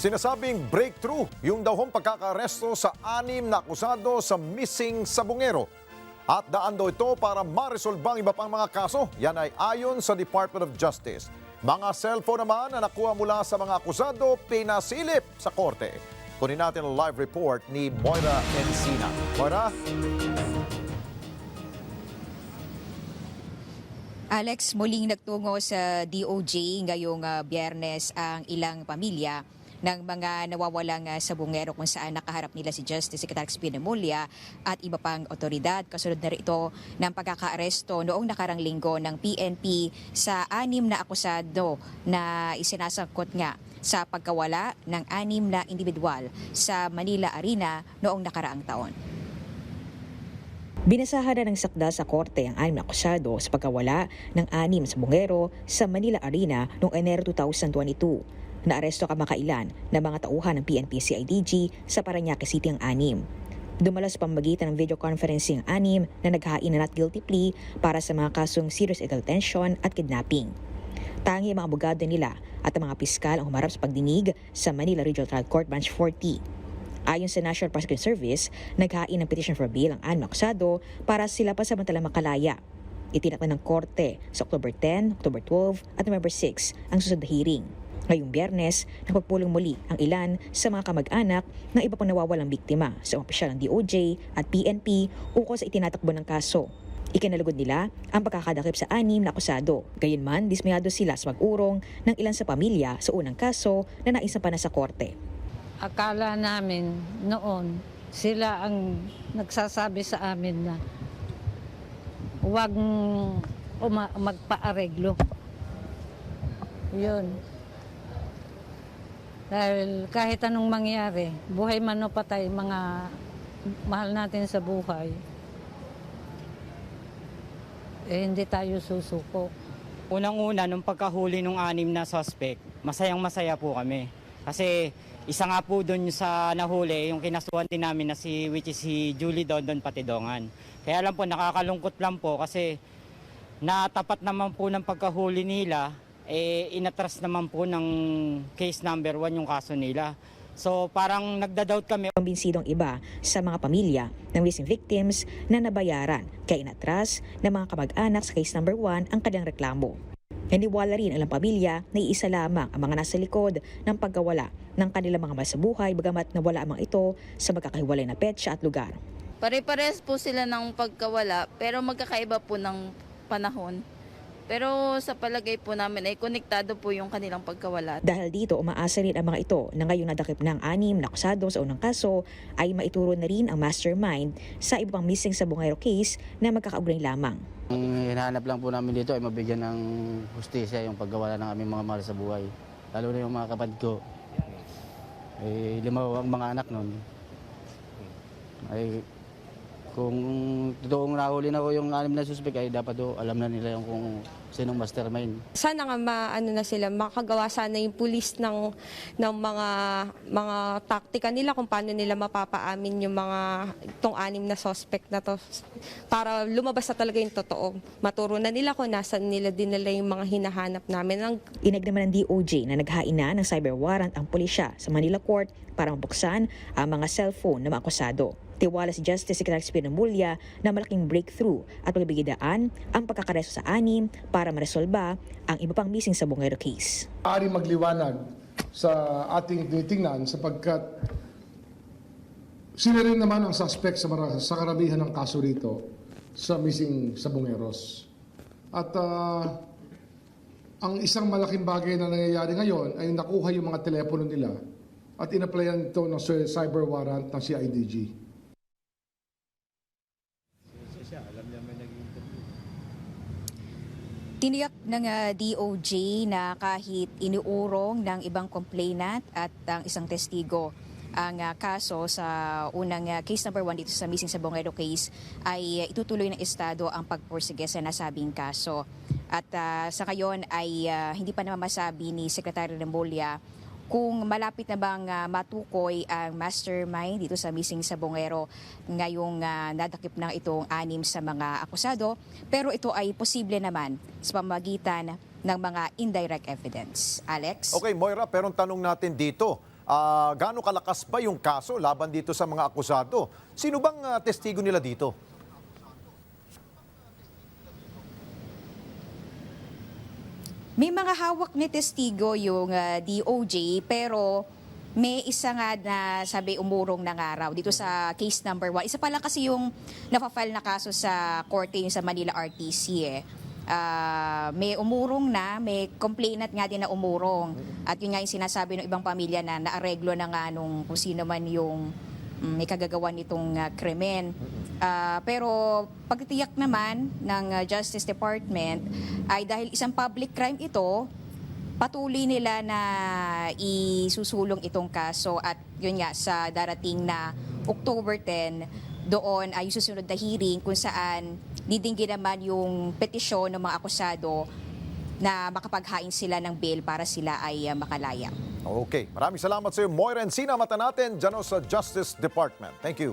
Sinasabing breakthrough yung daw hong pagkakaresto sa anim na akusado sa missing sabungero. At daan daw ito para maresolbang iba pang mga kaso. Yan ay ayon sa Department of Justice. Mga cellphone naman na nakuha mula sa mga akusado pinasilip sa korte. Kunin natin ang live report ni Moira Encina. Moira? Alex, muling nagtungo sa DOJ ngayong ah, biyernes ang ilang pamilya ng mga nawawalang ah, sabungero kung saan nakaharap nila si Justice Secretary Spinamulya at iba pang otoridad. Kasunod na rin ito ng pagkakaaresto noong nakarang linggo ng PNP sa anim na akusado na isinasangkot nga sa pagkawala ng anim na individual sa Manila Arena noong nakaraang taon. Binasahan na ng sakda sa korte ang anim na akusado sa pagkawala ng anim sa bungero sa Manila Arena noong Enero 2022. Naaresto kamakailan na mga tauhan ng PNP CIDG sa Paranaque City ang anim. Dumalo sa pamagitan ng video conferencing anim na naghain na not guilty plea para sa mga kasong serious illegal detention at kidnapping. Tangi ang mga abogado nila at ang mga piskal ang humarap sa pagdinig sa Manila Regional Trial Court Branch 40. Ayon sa National Prosecuting Service, naghain ng petition for bail ang anim akusado para sila pa samantala makalaya. Itinakda ng korte sa October 10, October 12 at November 6 ang susunod na hearing. Ngayong biyernes, napagpulong muli ang ilan sa mga kamag-anak ng iba pang nawawalang biktima sa opisyal ng DOJ at PNP ukol sa itinatakbo ng kaso. Ikinalugod nila ang pagkakadakip sa anim na akusado. Gayunman, dismayado sila sa mag-urong ng ilan sa pamilya sa unang kaso na naisampa na sa korte. akala namin noon sila ang nagsasabi sa amin na huwag magpaareglo. Yun. Dahil kahit anong mangyari, buhay man o patay, mga mahal natin sa buhay, eh hindi tayo susuko. Unang-una, nung pagkahuli ng anim na suspect, masayang masaya po kami. Kasi isa nga po doon sa nahuli, yung kinasuhan din namin na si, which is si Julie Dondon Patidongan. Kaya lang po, nakakalungkot lang po kasi natapat naman po ng pagkahuli nila, eh, inatras naman po ng case number one yung kaso nila. So parang nagda-doubt kami Pambinsidong iba sa mga pamilya ng missing victims na nabayaran kaya inatras ng mga kamag-anak sa case number 1 ang kanilang reklamo. Naniwala rin ang pamilya na iisa lamang ang mga nasa likod ng pagkawala ng kanilang mga masabuhay bagamat nawala ang mga ito sa magkakahiwalay na petsa at lugar. Pare-pares po sila ng pagkawala pero magkakaiba po ng panahon. Pero sa palagay po namin ay konektado po yung kanilang pagkawala. Dahil dito, umaasa rin ang mga ito na ngayong nadakip ng anim na akusado sa unang kaso ay maituro na rin ang mastermind sa iba pang missing sa Bungayro case na magkakaugnay lamang. Ang hinahanap lang po namin dito ay mabigyan ng hustisya yung paggawala ng aming mga mahal sa buhay. Lalo na yung mga kapatid ko. Eh, lima ang mga anak nun. Ay, kung totoong nahuli na ko yung anim na suspect ay dapat do alam na nila yung kung sinong mastermind. sana nga maano na sila makagawa sana yung pulis ng ng mga mga taktika nila kung paano nila mapapaamin yung mga itong anim na suspect na to para lumabas na talaga yung totoo. Maturo na nila kung nasaan nila dinala yung mga hinahanap namin. Ang Inag naman ng DOJ na naghain na ng cyber warrant ang pulisya sa Manila Court para mabuksan ang mga cellphone ng mga akusado. Tiwala si Justice Secretary Spinamulya na malaking breakthrough at pagbibigidaan ang pagkakareso sa anim para maresolba ang iba pang missing sa Bungero case. maaari magliwanag sa ating tinitingnan sapagkat sila rin naman ang suspect sa, sa karamihan ng kaso rito sa missing sa Bungeros. At ah, ang isang malaking bagay na nangyayari ngayon ay nakuha yung mga telepono nila at inaplayan ito ng cy- cyber warrant ng CIDG. Tiniyak ng ah, DOJ na kahit iniurong ng ibang complainant at ang isang testigo ang ah, kaso sa unang ah, case number one dito sa missing sa case ay ah, itutuloy ng Estado ang pagpursige sa nasabing kaso. At ah, sa ngayon ay ah, hindi pa naman masabi ni Secretary Remulla kung malapit na bang ah, matukoy ang mastermind dito sa missing sa Bongero ngayong ah, nadakip ng itong anim sa mga akusado pero ito ay posible naman sa pamagitan ng mga indirect evidence. Alex? Okay, Moira, pero tanong natin dito, Ah, gaano kalakas ba yung kaso laban dito sa mga akusado? Sino bang ah, testigo nila dito? May mga hawak ni testigo yung ah, DOJ pero may isa nga na sabi umurong na nga raw dito sa case number one. Isa pa lang kasi yung napafile na kaso sa korte yung sa Manila RTC eh. Ah, may umurong na, may complainant nga din na umurong. At yun nga yung sinasabi ng ibang pamilya na naareglo na nga nung kung sino man yung mm, may kagagawa nitong ah, krimen. Ah, pero pagtiyak naman ng ah, Justice Department ay dahil isang public crime ito, patuloy nila na isusulong itong kaso at yun nga sa darating na October 10 doon ay susunod na hearing kung saan didinggin naman yung petisyon ng mga akusado na makapaghain sila ng bail para sila ay ah, makalaya. Okay, maraming salamat sa iyo, Moira Encina. Mata natin dyan sa Justice Department. Thank you.